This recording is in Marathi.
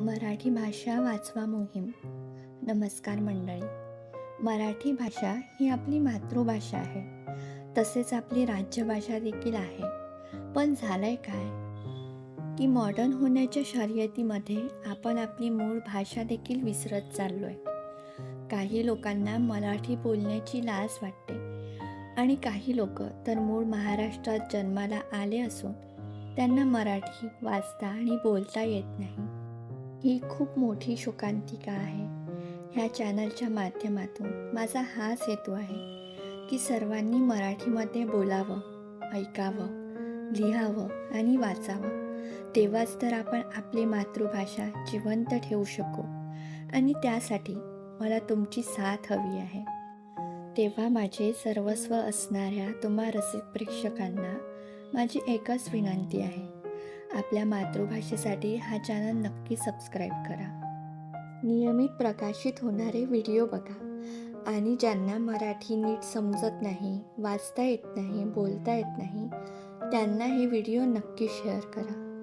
मराठी भाषा वाचवा मोहीम. नमस्कार मंडळी. मराठी भाषा ही आपली मातृभाषा आहे. तसेच आपली राज्यभाषा देखील आहे. पण झालंय काय? की मॉडर्न होण्याच्या शर्यतीमध्ये आपण आपली मूळ भाषा देखील विसरत चाललो आहे काही लोकांना मराठी बोलण्याची लाज वाटते. आणि काही लोक तर मूळ महाराष्ट्रात जन्माला आले असून त्यांना मराठी वाचता आणि बोलता येत नाही. ही खूप मोठी शोकांतिका आहे. ह्या चॅनलच्या माध्यमातून माझा हाच हेतू आहे की सर्वांनी मराठीमध्ये बोलावं ऐकावं लिहावं आणि वाचावं. तेव्हाच तर आपण आपली मातृभाषा जिवंत ठेवू शकू आणि त्यासाठी मला तुमची साथ हवी आहे. तेव्हा माझे सर्वस्व असणाऱ्या तुम्हा रसिक प्रेक्षकांना माझी एकच विनंती आहे. आपल्या मातृभाषेसाठी हा चॅनल नक्की सबस्क्राईब करा. नियमित प्रकाशित होणारे व्हिडिओ बघा आणि ज्यांना मराठी नीट समजत नाही वाचता येत नाही बोलता येत नाही त्यांना हे व्हिडिओ नक्की शेअर करा.